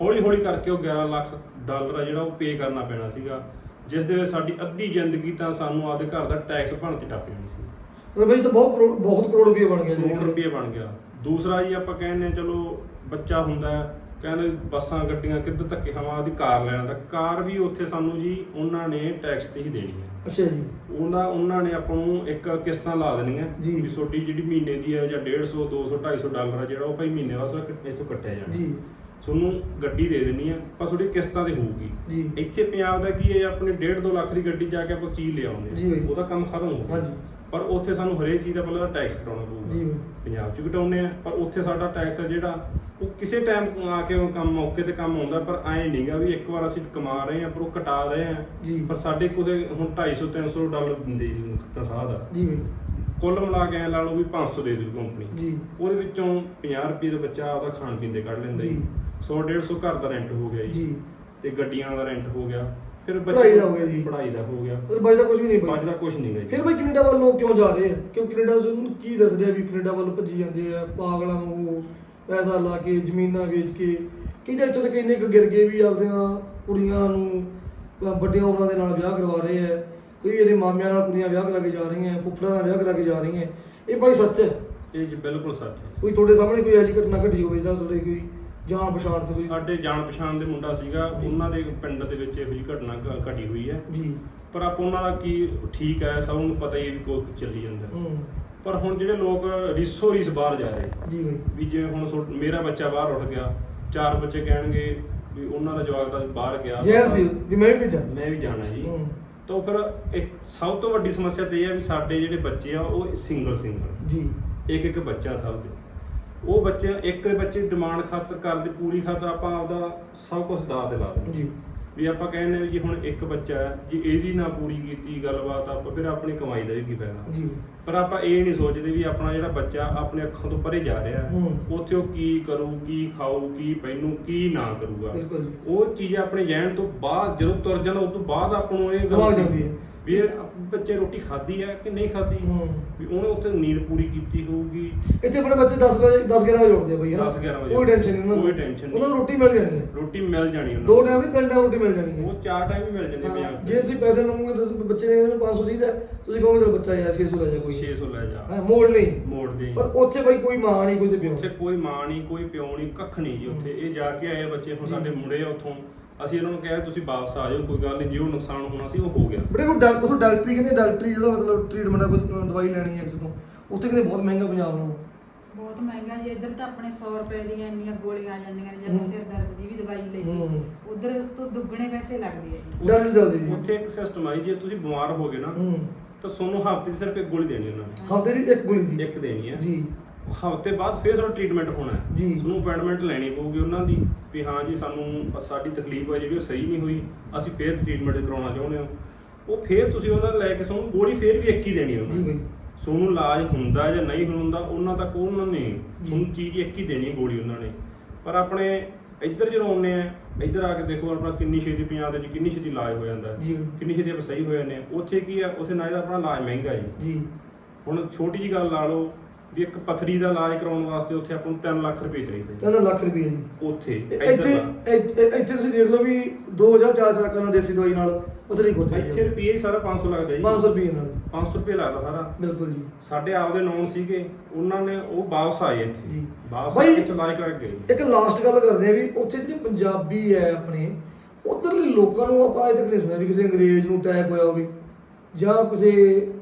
ਹੌਲੀ ਹੌਲੀ ਕਰਕੇ ਉਹ 11 ਲੱਖ ਡਾਲਰ ਆ ਜਿਹੜਾ ਉਹ ਪੇ ਕਰਨਾ ਪੈਣਾ ਸੀਗਾ ਜਿਸ ਦੇ ਵਿੱਚ ਸਾਡੀ ਅੱਧੀ ਜ਼ਿੰਦਗੀ ਤਾਂ ਸਾਨੂੰ ਆਪਦੇ ਘਰ ਦਾ ਟੈਕਸ ਭਰਨ ਤੇ ਟੱਪ ਜਾਣੀ ਸੀ ਉਹ ਬਈ ਤਾਂ ਬਹੁਤ ਕਰੋੜ ਬਹੁਤ ਕਰੋੜ ਰੁਪਏ ਬਣ ਗਿਆ ਜੀ। ਕਰੋੜ ਰੁਪਏ ਬਣ ਗਿਆ। ਦੂਸਰਾ ਜੀ ਆਪਾਂ ਕਹਿੰਦੇ ਹਾਂ, ਚਲੋ ਬੱਚਾ ਹੁੰਦਾ ਹੈ, ਕਹਿੰਦੇ ਬੱਸਾਂ ਗੱਡੀਆਂ ਕਿੱਧਰ ਧੱਕੇ ਖਾਵਾਂ ਉਹਦੀ ਕਾਰ ਲੈਣਾ ਤਾਂ ਕਾਰ ਵੀ ਉੱਥੇ ਸਾਨੂੰ ਜੀ ਉਹਨਾਂ ਨੇ ਟੈਕਸ ਤੇ ਹੀ ਦੇਣੀ ਹੈ। ਅੱਛਾ ਜੀ। ਉਹਨਾਂ ਉਹਨਾਂ ਨੇ ਆਪਾਂ ਨੂੰ ਇੱਕ ਕਿਸ਼ਤਾਂ ਲਾ ਦੇਣੀਆਂ ਜੀ। ਵੀ ਤੁਹਾਡੀ ਜਿਹੜੀ ਮਹੀਨੇ ਦੀ ਹੈ ਜਾਂ 150 200 250 ਡਾਲਰ ਆ ਜਿਹੜਾ ਉਹ ਭਾਈ ਮਹੀਨੇ ਵਾਸਤੇ ਇੱਥੋਂ ਕੱਟਿਆ ਜਾਣਾ। ਜੀ। ਤੁਹਾਨੂੰ ਗੱਡੀ ਦੇ ਦੇਣੀ ਹੈ ਪਰ ਤੁਹਾਡੀ ਕਿਸ਼ਤਾਂ ਤੇ ਹੋਊਗੀ। ਜੀ। ਇੱਥੇ ਪੰਜਾਬ ਦਾ ਕੀ ਹੈ ਆਪਣੇ 1.5 2 ਲੱਖ ਦੀ ਗੱਡੀ ਜਾ ਕੇ ਆਪਾਂ ਚੀਜ਼ ਲਿਆਉਂਦੇ। ਉਹਦਾ ਕੰਮ ਖਤਮ ਹੋ ਗਿਆ। ਹਾਂਜੀ। ਪਰ ਉੱਥੇ ਸਾਨੂੰ ਹਰੇਕ ਚੀਜ਼ ਦਾ ਪਹਿਲਾਂ ਟੈਕਸ ਕਟਾਉਣਾ ਪਊਗਾ। ਜੀ। ਪੰਜਾਬ 'ਚ ਘਟਾਉਂਦੇ ਆ ਪਰ ਉੱਥੇ ਸਾਡਾ ਟੈਕਸ ਹੈ ਜਿਹੜਾ ਉਹ ਕਿਸੇ ਟਾਈਮ ਆ ਕੇ ਉਹ ਕੰਮ ਮੌਕੇ ਤੇ ਕੰਮ ਆਉਂਦਾ ਪਰ ਐ ਨਹੀਂਗਾ ਵੀ ਇੱਕ ਵਾਰ ਅਸੀਂ ਕਮਾ ਰਹੇ ਆ ਪਰ ਉਹ ਕਟਾ ਰਹੇ ਆ ਜੀ। ਪਰ ਸਾਡੇ ਕੋਲੇ ਹੁਣ 250 300 ਡਾਲਰ ਦਿੰਦੇ ਜੀ ਤਨਖਾਹ ਦਾ। ਜੀ। ਬਈ ਕੁੱਲ ਮਿਲਾ ਕੇ ਐ ਲਾ ਲਓ ਵੀ 500 ਦੇ ਦੂ ਕੰਪਨੀ ਜੀ। ਉਹਦੇ ਵਿੱਚੋਂ 50 ਰੁਪਏ ਦਾ ਬੱਚਾ ਆਪਦਾ ਖਾਣ ਪੀਣ ਦੇ ਕੱਢ ਲੈਂਦਾ ਜੀ। ਜੀ। 100 150 ਘਰ ਦਾ ਰੈਂਟ ਹੋ ਗਿਆ ਜੀ। ਜੀ। ਤੇ ਗੱਡੀਆਂ ਦਾ ਰੈਂਟ ਹੋ ਗਿਆ। ਫਿਰ ਪੜ੍ਹਾਈ ਦਾ ਹੋ ਗਿਆ ਜੀ। ਪੜ੍ਹਾਈ ਦਾ ਹੋ ਗਿਆ। ਉਹ ਬਚਦਾ ਕੁਝ ਵੀ ਨਹੀਂ ਬਈ ਬਚਦਾ ਕੁਝ ਨਹੀਂ ਜੀ ਫਿਰ ਬਈ ਕੈਨੇਡਾ ਵੱਲੋਂ ਕਿਉਂ ਜਾ ਰਹੇ ਆ? ਕਿਉਂ ਕੈਨੇਡਾ ਨੂੰ ਕੀ ਦੱਸ ਰਿਹਾ ਵੀ ਕੈਨੇਡਾ ਵੱਲ ਭੱਜੀ ਜਾਂਦੇ ਆ? ਪਾਗਲਾਂ ਵਾਂਗੂ ਪੈਸਾ ਲਾ ਕੇ ਜ਼ਮੀਨਾਂ ਵੇਚ ਕੇ। ਤਾਂ ਇੱਥੋਂ ਤੱਕ ਇੰਨੇ ਕੁ ਗਿਰ ਗਏ ਵੀ ਆਪਦੀਆਂ ਕੁੜੀਆਂ ਨੂੰ ਅਹ ਵੱਡੀਆਂ ਉਮਰਾਂ ਦੇ ਨਾਲ ਵਿਆਹ ਕਰਵਾ ਰਹੇ ਆ? ਕੋਈ ਇਹਦੇ ਮਾਮਿਆਂ ਨਾਲ ਕੁੜੀਆਂ ਵਿਆਹ ਕਰਾ ਕੇ ਜਾ ਰਹੀਆਂ ਫੁੱਫੜਾਂ ਨਾਲ ਵਿਆਹ ਕਰਾ ਕੇ ਜਾ ਰਹੀਆਂ। ਇਹ ਬਾਈ ਸੱਚ ਹੈ? ਇਹ ਜੀ ਬਿਲਕੁਲ ਸੱਚ ਹੈ। ਕੋਈ ਤੁਹਾਡੇ ਸਾਹਮਣੇ ਕੋਈ ਐਸੀ ਘਟਨਾ ਘਟੀ ਹੋਵੇ ਜਾਂ ਤੁਹਾਡੇ ਕੋਈ ਜਾਣ ਪਛਾਣ ਚ ਕੋਈ? ਸਾਡੇ ਜਾਣ ਪਛਾਣ ਦੇ ਮੁੰਡਾ ਸੀਗਾ। ਉਹਨਾਂ ਦੇ ਪਿੰਡ ਦੇ ਵਿੱਚ ਇਹੋ ਜਿਹੀ ਘਟਨਾ ਘ- ਘਟੀ ਹੋਈ ਹੈ। ਜੀ। ਪਰ ਆਪਾਂ ਉਹਨਾਂ ਦਾ ਕੀ ਠੀਕ ਹੈ ਸਭ ਨੂੰ ਪਤਾ ਹੀ ਹੈ ਵੀ ਕੋਈ ਚੱਲੀ ਜਾਂਦਾ ਹੂੰ। ਪਰ ਹੁਣ ਜਿਹੜੇ ਲੋਕ ਰਿਸੋ ਰਿਸ ਬਾਹਰ ਜਾ ਰਹੇ। ਜੀ ਬਾਈ। ਵੀ ਜੇ ਹੁਣ ਸੋ- ਮੇਰਾ ਬੱਚਾ ਬਾਹਰ ਉੱਠ ਗਿਆ ਚਾਰ ਬੱਚੇ ਕਹਿਣਗੇ ਵੀ ਉਹਨਾਂ ਦਾ ਜਵਾਕ ਤਾਂ ਬਾਹਰ ਗਿਆ। ਜ਼ਹਿਰ ਸੀ ਵੀ ਮੈਂ ਵੀ ਭੇਜਾਂ। ਮੈਂ ਵੀ ਜਾਣਾ ਜੀ। ਹੂੰ। ਤਾਂ ਫਿਰ ਇੱਕ ਸਭ ਤੋਂ ਵੱਡੀ ਸਮੱਸਿਆ ਤੇ ਇਹ ਹੈ ਵੀ ਸਾਡੇ ਜਿਹੜੇ ਬੱਚੇ ਆ ਉਹ ਸਿੰਗਲ ਸਿੰਗਲ ਜੀ। ਇੱਕ ਇੱਕ ਬੱਚਾ ਸਭ ਦੇ। ਉਹ ਬੱਚੇ ਇੱਕ ਬੱਚੇ ਡਿਮਾਂਡ ਖਾਤਰ ਕਰਦੇ ਪੂਰੀ ਖਾਤਰ ਆਪਾਂ ਆਪਦਾ ਸਭ ਕੁਝ ਦਾਅ ਤੇ ਲਾ ਦਿੰਦੇ ਜੀ। ਵੀ ਆਪਾਂ ਕਹਿੰਦੇ ਵੀ ਜੀ ਹੁਣ ਇੱਕ ਬੱਚਾ ਹੈ ਜੀ ਇਹਦੀ ਨਾ ਪੂਰੀ ਕੀਤੀ ਗੱਲਬਾਤ ਆਪਾਂ ਫਿਰ ਆਪਣੀ ਕਮਾਈ ਦਾ ਵੀ ਕੀ ਫਾਇਦਾ? ਜੀ। ਪਰ ਆਪਾਂ ਇਹ ਨਹੀਂ ਸੋਚਦੇ ਵੀ ਆਪਣਾ ਜਿਹੜਾ ਬੱਚਾ ਆਪਣੇ ਅੱਖਾਂ ਤੋਂ ਪਰੇ ਜਾ ਰਿਹਾ ਹੈ ਹੂੰ। ਉੱਥੇ ਉਹ ਕੀ ਕਰੂ ਕੀ ਖਾਊ ਕੀ ਪਹਿਨੂ ਕੀ ਨਾ ਕਰੂਗਾ। ਬਿਲਕੁਲ ਜੀ। ਉਹ ਚੀਜ਼ ਆਪਣੇ ਜਹਿਨ ਤੋਂ ਬਾਅਦ ਜਦੋਂ ਤੁਰ ਜਾਂਦਾ ਉਸ ਤੋਂ ਬਾਅਦ ਆਪਾਂ ਨੂੰ ਇਹ ਗੱਲ- ਦਿਮਾਗ ਜਾਂਦੀ ਹੈ। ਵੀ ਇਹ ਬੱਚੇ ਰੋਟੀ ਖਾਧੀ ਹੈ ਕਿ ਨਹੀਂ ਖਾਧੀ? ਹੂੰ। ਵੀ ਉਹਨੇ ਉੱਥੇ ਨੀਂਦ ਪੂਰੀ ਕੀਤੀ ਹੋਊਗੀ। ਇੱਥੇ ਆਪਣੇ ਬੱਚੇ 10 ਵਜੇ 10 11 ਵਜੇ ਉੱਠਦੇ ਆ ਬਈ ਹਨਾ 10 11 ਵਜੇ ਕੋਈ ਟੈਨਸ਼ਨ ਨਹੀਂ ਉਹਨਾਂ ਨੂੰ। ਕੋਈ tension ਨਹੀਂ। ਉਹਨਾਂ ਨੂੰ ਰੋਟੀ ਮਿਲ ਜਾਣੀ ਹੈ। ਰੋਟੀ ਮਿਲ ਜਾਣੀ ਉਹਨਾਂ ਦੋ। ਟਾਈਮ ਨਹੀਂ ਤਿੰਨ ਟਾਈਮ ਰੋਟੀ ਮਿਲ ਜਾਣੀ ਹੈ। ਉਹ ਚਾਰ ਟਾਈਮ ਹੀ ਮਿਲ ਜਾਂਦੇ ਹਾਂ, ਪੰਜਾਬ। ਜੇ ਤੁਸੀਂ ਪੈਸੇ ਮੰਗੋਗੇ ਤਾਂ ਬੱਚੇ ਨੇ ਇਹਨੂੰ 500 ਚਾਹੀਦਾ ਹੈ, ਤੁਸੀਂ ਕਹੋਗੇ ਤੇਰਾ ਬੱਚਾ ਯਾਰ 600 ਲੈ ਜਾ ਕੋਈ। 600 ਲੈ ਜਾ। ਹਾਂ ਮੋੜ ਨਹੀਂ ਮੋੜ ਦੇ ਪਰ ਉੱਥੇ ਬਈ ਕੋਈ ਮਾਂ ਨਹੀਂ ਕੋਈ ਤੇ ਪਿਓ ਉੱਥੇ ਕੋਈ ਮਾਂ ਨਹੀਂ ਕੋਈ ਪਿਓ ਨਹੀਂ ਕੱਖ ਨਹੀਂ ਜੀ ਉੱਥੇ। ਇਹ ਜਾ ਕੇ ਆਏ ਆ ਬੱਚੇ ਹੁਣ। ਸਾਡੇ ਮੁੰਡੇ ਆ ਉੱਥੋਂ। ਅਸੀਂ ਇਹਨਾਂ ਨੂੰ ਕਿਹਾ ਤੁਸੀਂ ਵਾਪਸ ਆ ਜਾਓ ਕੋਈ ਗੱਲ ਨਹੀਂ ਜੋ ਨੁਕਸਾਨ ਹੋਣਾ ਸੀ ਉਹ ਹੋ ਗਿਆ। ਬੜੇ ਕੋਈ ਡਾਕ ਉਹ ਡਾਕਟਰੀ ਕਹਿੰਦੇ ਡਾਕਟਰੀ ਜਿਹੜਾ ਮਤਲਬ ਟ੍ਰੀਟਮੈਂਟ ਆ ਕੋਈ ਦਵਾਈ ਲੈਣੀ ਹੈ ਕਿਸੇ ਤੋਂ ਉੱਥੇ ਕਹਿੰਦੇ ਬਹੁਤ ਮਹਿੰਗਾ ਪੰਜਾਬ ਨਾਲੋਂ ਬਹੁਤ ਮਹਿੰਗਾ ਜੀ ਇੱਧਰ ਤਾਂ ਆਪਣੇ 100 ਰੁਪਏ ਦੀਆਂ ਇੰਨੀਆਂ ਗੋਲੀਆਂ ਆ ਜਾਂਦੀਆਂ ਨੇ ਜੇ ਆਪਾਂ ਹੂੰ। ਸਿਰ ਦਰਦ ਦੀ ਵੀ ਦਵਾਈ ਲਈ ਹੂੰ। ਉਧਰ ਉਸ ਤੋਂ ਦੁੱਗਣੇ ਪੈਸੇ ਲੱਗਦੇ ਆ ਜੀ। ਡਰ ਨਹੀਂ ਚੱਲਦੀ ਜੀ। ਉੱਥੇ ਇੱਕ ਸਿਸਟਮ ਆਈ ਜੇ ਤੁਸੀਂ ਬਿਮਾਰ ਹੋ ਗਏ ਨਾ ਹੂੰ। ਤਾਂ ਤੁਹਾਨੂੰ ਹਫ਼ਤੇ 'ਚ ਸਿਰਫ ਇੱਕ ਗੋਲੀ ਦੇਣੀ ਉਹਨਾਂ ਨੇ। ਹਫ਼ਤੇ ਦੀ ਇੱਕ ਗੋਲੀ ਜੀ। ਇੱਕ ਦੇਣੀ ਹੈ। ਜੀ। ਹਫ਼ਤੇ ਬਾਅਦ ਫਿਰ ਤੁਹਾਡਾ ਟ੍ਰੀਟਮੈਂਟ ਹੋਣਾ ਹੈ। ਜੀ। ਤੁਹਾਨੂੰ ਅਪਾਇੰਟਮੈਂਟ ਲੈਣੀ ਪਊਗੀ ਉਹਨਾਂ ਦੀ ਵੀ ਹਾਂ ਜੀ ਸਾਨੂੰ ਸਾਡੀ ਤਕਲੀਫ ਹੈ ਜਿਹੜੀ ਉਹ ਸਹੀ ਨਹੀਂ ਹੋਈ ਅਸੀਂ ਫਿਰ ਟ੍ਰੀਟਮੈਂਟ ਕਰਾਉਣਾ ਚਾਹੁੰਦੇ ਹਾਂ। ਉਹ ਫਿਰ ਤੁਸੀਂ ਉਹਨਾਂ ਨੂੰ ਲੈ ਕੇ ਤੁਹਾਨੂੰ ਗੋਲੀ ਫਿਰ ਵੀ ਇੱਕ ਹੀ ਦੇਣੀ ਹੈ ਉਹਨਾਂ ਜੀ ਨੇ। ਬਈ। ਤੁਹਾਨੂੰ ਇਲਾਜ ਹੁੰਦਾ ਜਾਂ ਨਹੀਂ ਹੁੰਦਾ ਉਹਨਾਂ ਤੱਕ ਉਹਨਾਂ ਨੇ ਜੀ। ਤੁਹਾਨੂੰ ਚੀਜ਼ ਇੱਕ ਹੀ ਦੇਣੀ ਹੈ ਗੋਲੀ ਉਹਨਾਂ ਨੇ। ਪਰ ਆਪਣੇ ਇੱਧਰ ਜਦੋਂ ਆਉਂਦੇ ਆ ਇੱਧਰ ਆ ਕੇ ਦੇਖੋ ਆਪਣਾ ਕਿੰਨੀ ਛੇਤੀ ਪੰਜਾਬ ਦੇ ਵਿੱਚ ਕਿੰਨੀ ਛੇਤੀ ਇਲਾਜ ਹੋ ਜਾਂਦਾ ਹੈ। ਜੀ। ਕਿੰਨੀ ਛੇਤੀ ਆਪਾਂ ਸਹੀ ਹੋ ਜਾਂਦੇ ਆ ਉੱਥੇ ਕੀ ਆ ਉੱਥੇ ਨਾ ਇਹਦਾ ਆਪਣਾ ਇਲਾਜ ਮਹਿੰਗਾ ਹੈ ਜੀ। ਹੁਣ ਛੋਟੀ ਜੀ ਗੱਲ ਲਾ ਲਓ ਵੀ ਇੱਕ ਪਥਰੀ ਦਾ ਇਲਾਜ ਕਰਾਉਣ ਵਾਸਤੇ ਉੱਥੇ ਆਪਾਂ ਨੂੰ 3 ਲੱਖ ਰੁਪਏ ਚਾਹੀਦੇ ਜੀ। 3 ਲੱਖ ਰੁਪਏ ਜੀ। ਉੱਥੇ ਇੱਧਰ ਇੱਥੇ ਦਾ। ਇੱਥੇ ਇੱਥੇ ਤੁਸੀਂ ਦੇਖ ਲਓ ਵੀ 2000 4 ਖਰਾਕਾਂ ਨਾਲ ਦੇਸੀ ਦਵਾਈ ਨਾਲ ਪਤਲੀ ਖੁਰ ਇੱਥੇ ਚਾਹੀਦੀ ਰੁਪਏ ਹੀ ਸਾਰਾ 500 ਲੱਗਦਾ ਜੀ। 500 ਰੁਪਏ ਨਾਲ। 500 ਰੁਪਏ ਲੱਗਦਾ ਸਾਰਾ। ਬਿਲਕੁਲ ਜੀ। ਸਾਡੇ ਆਪਦੇ ਨੌਨ ਸੀਗੇ ਉਹਨਾਂ ਨੇ ਉਹ ਵਾਪਸ ਆਏ ਇੱਥੇ। ਜੀ। ਵਾਪਸ ਬਾਈ- ਆ ਕੇ ਇੱਥੇ ਇਲਾਜ ਕਰਾ ਕੇ ਗਏ ਇੱਕ ਲਾਸਟ ਗੱਲ ਕਰਦੇ ਆ ਵੀ ਉੱਥੇ ਜਿਹੜੇ ਪੰਜਾਬੀ ਹੈ ਆਪਣੇ ਉਧਰਲੇ ਲੋਕਾਂ ਨੂੰ ਆਪਾਂ ਅਜੇ ਤੱਕ ਨਹੀਂ ਸੁਣਿਆ ਵੀ ਕਿਸੇ ਅੰਗਰੇਜ਼ ਨੂੰ ਅਟੈਕ ਹੋਇਆ ਹੋਵੇ ਜਾਂ ਕਿਸੇ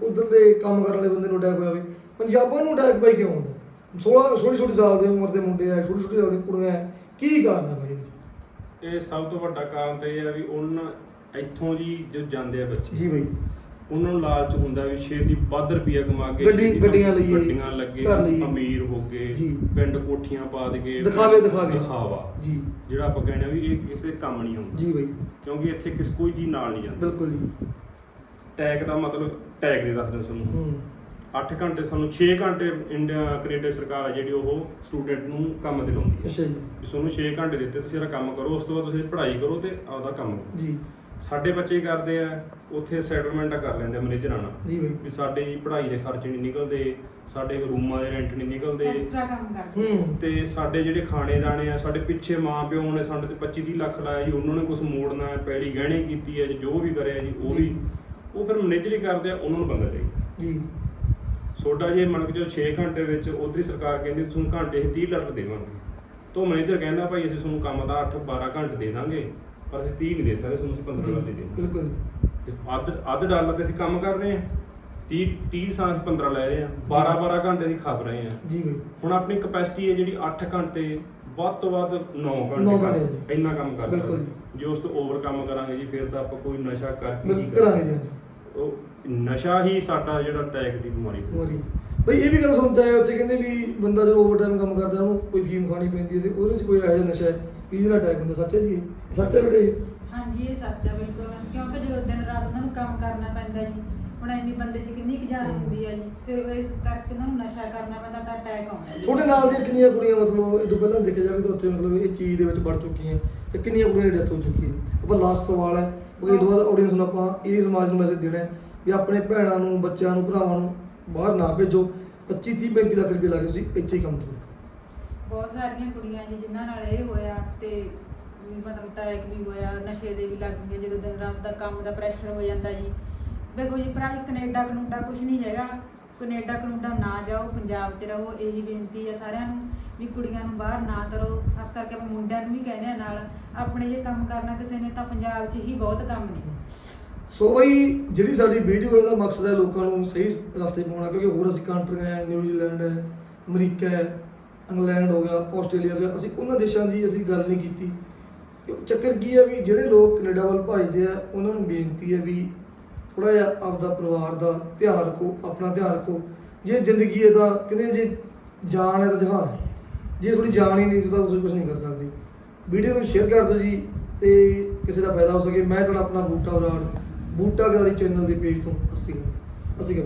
ਉਧਰਲੇ ਕੰਮ ਕਰਨ ਵਾਲੇ ਬੰਦੇ ਨੂੰ ਅਟੈਕ ਹੋਇਆ ਹੋਵੇ। ਪੰਜਾਬਾਂ ਨੂੰ ਅਟੈਕ ਬਾਈ ਕਿਉਂ ਹੁੰਦਾ? 16 ਛੋਟੀ ਛੋਟੀ ਸਾਲ ਦੀ ਉਮਰ ਦੇ ਮੁੰਡੇ ਆ ਛੋਟੀ ਛੋਟੀ ਸਾਲ ਦੀਆਂ ਕੁੜੀਆਂ ਆ ਕੀ ਕਾਰਨ ਹੈ ਬਾਈ ਇਹਦੇ 'ਚ? ਇਹ ਸਭ ਤੋਂ ਵੱਡਾ ਕਾਰਨ ਤਾਂ ਇਹ ਹੈ ਵੀ ਉਹਨਾਂ ਇੱਥੋਂ ਜੀ ਜਦੋਂ ਜਾਂਦੇ ਆ ਬੱਚੇ ਜੀ ਬਾਈ। ਉਹਨਾਂ ਨੂੰ ਲਾਲਚ ਹੁੰਦਾ ਵੀ ਛੇਤੀ ਵੱਧ ਰੁਪਈਆ ਕਮਾ ਕੇ ਗੱਡੀ- ਛੇਤੀ ਗੱਡੀਆਂ ਲਈਏ, ਗੱਡੀਆਂ ਲੱਗੇ ਘਰ ਲਈਏ। ਅਮੀਰ ਹੋ ਗਏ ਜੀ। ਪਿੰਡ ਕੋਠੀਆਂ ਪਾ ਦਈਏ ਦਿਖਾਵੇ ਦਿਖਾਵੇ। ਦਿਖਾਵਾ। ਜੀ। ਜਿਹੜਾ ਆਪਾਂ ਕਹਿੰਦੇ ਆ ਵੀ ਇਹ ਕਿਸੇ ਕੰਮ ਨਹੀਂ ਆਉਂਦਾ ਜੀ ਬਾਈ। ਕਿਉਂਕਿ ਇੱਥੇ ਕਿਸ ਕੋਈ ਚੀਜ਼ ਨਾਲ ਨਹੀਂ ਜਾਂਦੀ। ਬਿਲਕੁਲ ਜੀ। ਟੈਗ ਦਾ ਮਤਲਬ ਟੈਗ ਦੇ ਦੱਸਦੇ ਤੁਹਾਨੂੰ। ਹੂੰ। 8 ਘੰਟੇ ਸਾਨੂੰ 6 ਘੰਟੇ ਇੰਡੀਆ ਕੈਨੇਡਾ ਸਰਕਾਰ ਆ ਜਿਹੜੀ ਉਹ ਸਟੂਡੈਂਟ ਨੂੰ ਕੰਮ ਤੇ ਲਾਉਂਦੀ ਹੈ। ਅੱਛਾ ਜੀ। ਵੀ ਤੁਹਾਨੂੰ 6 ਘੰਟੇ ਦਿੱਤੇ ਤੁਸੀਂ ਇਹਦਾ ਕੰਮ ਕਰੋ ਉਸ ਤੋਂ ਬਾਅਦ ਤੁਸੀਂ ਪੜ੍ਹਾਈ ਕਰੋ ਤੇ ਆਪਦਾ ਕੰਮ ਕਰੋ। ਜੀ। ਸਾਡੇ ਬੱਚੇ ਕਰਦੇ ਆ ਉੱਥੇ ਸੈਟਲਮੈਂਟ ਕਰ ਲੈਂਦੇ ਆ ਮੈਨੇਜਰਾਂ ਨਾਲ। ਜੀ ਬਾਈ। ਵੀ ਸਾਡੇ ਜੀ ਪੜ੍ਹਾਈ ਦੇ ਖਰਚੇ ਨਹੀਂ ਨਿਕਲਦੇ ਸਾਡੇ ਰੂਮਾਂ ਦੇ ਰੈਂਟ ਨਹੀਂ ਨਿਕਲਦੇ। ਐਕਸਟਰਾ ਕੰਮ ਕਰਦੇ ਹੂੰ। ਤੇ ਸਾਡੇ ਜਿਹੜੇ ਖਾਣੇ ਦਾਣੇ ਆ ਸਾਡੇ ਪਿੱਛੇ ਮਾਂ ਪਿਓ ਨੇ ਸਾਡੇ ਤੇ 25 30 ਲੱਖ ਲਾਇਆ ਜੀ ਉਹਨਾਂ ਨੇ ਕੁਝ ਮੋੜਨਾ ਹੈ ਪੈੜੀ ਗਹਿਣੇ ਕੀਤੀ ਹੈ ਜੀ ਜੋ ਵੀ ਕਰਿਆ ਜੀ ਉਹ ਵੀ ਉਹ ਫਿਰ ਮੈਨੇਜਰ ਹੀ ਕਰਦੇ ਆ ਉਹਨਾਂ ਨੂੰ ਬੰਦਾ ਚਾਹੀਦਾ ਜੀ। ਸੋਡਾ ਜੇ ਮੰਨ ਕੇ ਚਲੋ 6 ਘੰਟੇ ਵਿੱਚ ਉਧਰੀ ਸਰਕਾਰ ਕਹਿੰਦੀ ਤੁਹਾਨੂੰ ਘੰਟੇ 'ਚ 30 ਡਾਲਰ ਦੇਵਾਂਗੇ। ਤਾਂ ਮੈਨੇਜਰ ਕਹਿੰਦਾ ਭਾਈ ਅਸੀਂ ਤੁਹਾਨੂੰ ਕੰਮ ਦਾ 8 12 ਘੰਟੇ ਦੇ ਦਾਂਗੇ ਪਰ ਅਸੀਂ 30 ਨਹੀਂ ਦੇ ਸਕਦੇ ਤੁਹਾਨੂੰ ਅਸੀਂ 15 ਡਾਲਰ ਦੇ ਦੇਵਾਂਗੇ। ਬਿਲਕੁਲ ਅੱਧ ਅੱਧ ਡਾਲਰ ਤੇ ਅਸੀਂ ਕੰਮ ਕਰ ਰਹੇ ਹਾਂ 30 30 ਸਾਂ ਅਸੀਂ 15 ਲੈ ਰਹੇ ਹਾਂ 12 12 ਘੰਟੇ ਅਸੀਂ ਖੱਪ ਰਹੇ ਹਾਂ ਜੀ ਬਾਈ। ਹੁਣ ਆਪਣੀ ਕਪੈਸਿਟੀ ਹੈ ਜਿਹੜੀ 8 ਘੰਟੇ ਵੱਧ ਤੋਂ ਵੱਧ 9 ਘੰਟੇ ਜੀ। ਇੰਨਾ ਕੰਮ ਕਰ ਬਿਲਕੁਲ ਜੇ। ਉਸ ਤੋਂ ਓਵਰ ਕੰਮ ਕਰਾਂਗੇ ਜੀ ਫਿਰ ਤਾਂ ਆਪਾਂ ਕੋਈ ਨਸ਼ਾ ਕਰਕੇ ਕੀ ਕਰਾਂਗੇ ਜੀ ਉਹ ਨਸ਼ਾ ਹੀ ਸਾਡਾ ਜਿਹੜਾ ਟੈਗ ਦੀ ਬਿਮਾਰੀ। ਹੋਰੀ ਬਈ ਇਹ ਵੀ ਗੱਲ ਸੁਣ ਚਾਹੇ ਉੱਥੇ ਕਹਿੰਦੇ ਵੀ ਬੰਦਾ ਜਦੋਂ ਓਵਰਟਾਈਮ ਕੰਮ ਕਰਦਾ ਉਹਨੂੰ ਕੋਈ ਫੀਮ ਖਾਣੀ ਪੈਂਦੀ ਹੈ ਤੇ ਉਹਦੇ 'ਚ ਕੋਈ ਇਹੋ ਜਿਹਾ ਨਸ਼ਾ ਹੈ ਵੀ ਜਿਹਦਾ ਅਟੈਕ ਹੁੰਦਾ ਸੱਚ ਹੈ ਜੀ ਇਹ? ਸੱਚ ਹੈ ਬੇਟੇ ਇਹ? ਹਾਂਜੀ ਇਹ ਸੱਚ ਆ ਬਿਲਕੁਲ ਕਿਉਂਕਿ ਜਦੋਂ ਦਿਨ ਰਾਤ ਉਹਨਾਂ ਨੂੰ ਕੰਮ ਕਰਨਾ ਪੈਂਦਾ ਜੀ ਹੁਣ ਇੰਨੀ ਬੰਦੇ 'ਚ ਕਿੰਨੀ ਕੁ ਜਾਨ ਹੁੰਦੀ ਆ ਜੀ ਫਿਰ ਇਸ ਕਰਕੇ ਉਹਨਾਂ ਨੂੰ ਨਸ਼ਾ ਕਰਨਾ ਪੈਂਦਾ ਤਾਂ ਅਟੈਕ ਆਉਂਦਾ ਜੀ ਤੁਹਾਡੇ ਨਾਲ ਦੀਆਂ ਕਿੰਨੀਆਂ ਕੁੜੀਆਂ ਮਤਲਬ ਇਹ ਤੋਂ ਪਹਿਲਾਂ ਦੇਖਿਆ ਜਾਵੇ ਤਾਂ ਉੱਥੇ ਮਤਲਬ ਇਹ ਚੀਜ਼ ਦੇ ਵਿੱਚ ਵੜ ਚੁੱਕੀਆਂ ਤੇ ਕਿੰਨੀਆਂ ਕੁੜੀਆਂ ਦੀ ਡੈਥ ਹੋ ਚੁੱਕੀ ਹੈ ਆਪਾਂ ਲਾਸਟ ਸਵਾਲ ਹੈ ਕਿਉਂਕਿ ਦੋ ਆਡੀਅנס ਨੂੰ ਆਪਾਂ ਇਹ ਸਮਾਜ ਨੂੰ ਮੈਸੇਜ ਦੇਣਾ ਹੈ ਵੀ ਆਪਣੇ ਭੈਣਾਂ ਨੂੰ, ਬੱਚਿਆਂ ਨੂੰ, ਭਰਾਵਾਂ ਨੂੰ ਬਾਹਰ ਨਾ ਭੇਜੋ। 25 30 35 ਲੱਖ ਰੁਪਏ ਲਾ ਕੇ ਤੁਸੀਂ ਇੱਥੇ ਹੀ ਕੰਮ ਕਰੋ ਬਹੁਤ ਸਾਰੀਆਂ ਕੁੜੀਆਂ ਜੀ, ਜਿਨ੍ਹਾਂ ਨਾਲ ਇਹ ਹੋਇਆ ਤੇ ਵੀ ਮਤਲਬ ਟੈਗ ਵੀ ਹੋਇਆ, ਨਸ਼ੇ ਦੇ ਵੀ ਲੱਗ ਗਏ ਜਦੋਂ ਦਿਨ ਰਾਤ ਦਾ ਕੰਮ ਦਾ ਪ੍ਰੈਸ਼ਰ ਹੋ ਜਾਂਦਾ ਜੀ। ਵੇਖੋ ਜੀ, ਭਰਾ ਕੈਨੇਡਾ, ਕਨੂਡਾ ਕੁਝ ਨਹੀਂ ਹੈਗਾ। ਕੈਨੇਡਾ, ਕਨੂਡਾ ਨਾ ਜਾਓ, ਪੰਜਾਬ 'ਚ ਰਹੋ, ਇਹੀ ਬੇਨਤੀ ਹੈ ਸਾਰਿਆਂ ਨੂੰ ਵੀ ਕੁੜੀਆਂ ਨੂੰ ਬਾਹਰ ਨਾ ਤਰੋ ਖਾਸ ਕਰਕੇ ਆਪਾਂ ਮੁੰਡਿਆਂ ਨੂੰ ਵੀ ਕਹਿੰਦੇ ਆ ਨਾਲ, ਆਪਣੇ ਜੇ ਕੰਮ ਕਰਨਾ ਕਿਸੇ ਨੇ ਤਾਂ ਪੰਜਾਬ 'ਚ ਹੀ ਬਹੁਤ ਕੰਮ ਨੇ। ਸੋ ਬਈ ਜਿਹੜੀ ਸਾਡੀ ਵੀਡੀਓ ਦਾ ਮਕਸਦ ਹੈ ਲੋਕਾਂ ਨੂੰ ਸਹੀ ਰਸਤੇ ਪਾਉਣਾ, ਕਿਉਂਕਿ ਹੋਰ ਅਸੀਂ ਕੰਟਰੀਆਂ ਹੈ ਨਿਊਜ਼ੀਲੈਂਡ ਹੈ ਅਮਰੀਕਾ ਹੈ ਇੰਗਲੈਂਡ ਹੋ ਗਿਆ ਆਸਟ੍ਰੇਲੀਆ ਹੋ ਗਿਆ, ਅਸੀਂ ਉਹਨਾਂ ਦੇਸ਼ਾਂ ਦੀ ਅਸੀਂ ਗੱਲ ਨਹੀਂ ਕੀਤੀ। ਕਿਉਂ? ਚੱਕਰ ਕੀ ਹੈ ਵੀ ਜਿਹੜੇ ਲੋਕ ਕੈਨੇਡਾ ਵੱਲ ਭਜਦੇ ਆ, ਉਹਨਾਂ ਨੂੰ ਬੇਨਤੀ ਹੈ ਵੀ ਥੋੜਾ ਜਿਹਾ ਆਪਦਾ ਪਰਿਵਾਰ ਦਾ ਧਿਆਨ ਰੱਖੋ, ਆਪਣਾ ਧਿਆਨ ਰੱਖੋ। ਜੇ ਜ਼ਿੰਦਗੀ ਹੈ ਤਾਂ ਕਹਿੰਦੇ ਜੇ ਜਾਨ ਹੈ ਤਾਂ ਜਹਾਨ ਹੈ। ਜੇ ਤੁਹਾਡੀ ਜਾਨ ਹੀ ਨਹੀਂ, ਤਾਂ ਤੁਸੀਂ ਕੁਝ ਨਹੀਂ ਕਰ ਸਕਦੇ। ਵੀਡੀਓ ਨੂੰ ਸ਼ੇਅਰ ਕਰ ਦਿਓ ਜੀ, ਤੇ ਕਿਸੇ ਦਾ ਫਾਇਦਾ ਹੋ ਸਕੇ, ਮੈਂ ਤੁਹਾਡਾ ਆਪਣਾ ਬੂਟਾ ਬਰਾੜ ਬੂਟਾ ਗਰਾਰੀ ਚੈਨਲ ਦੇ ਪੇਜ ਤੋਂ ਅਸੀਂ ਅਸੀਂ ਕਰ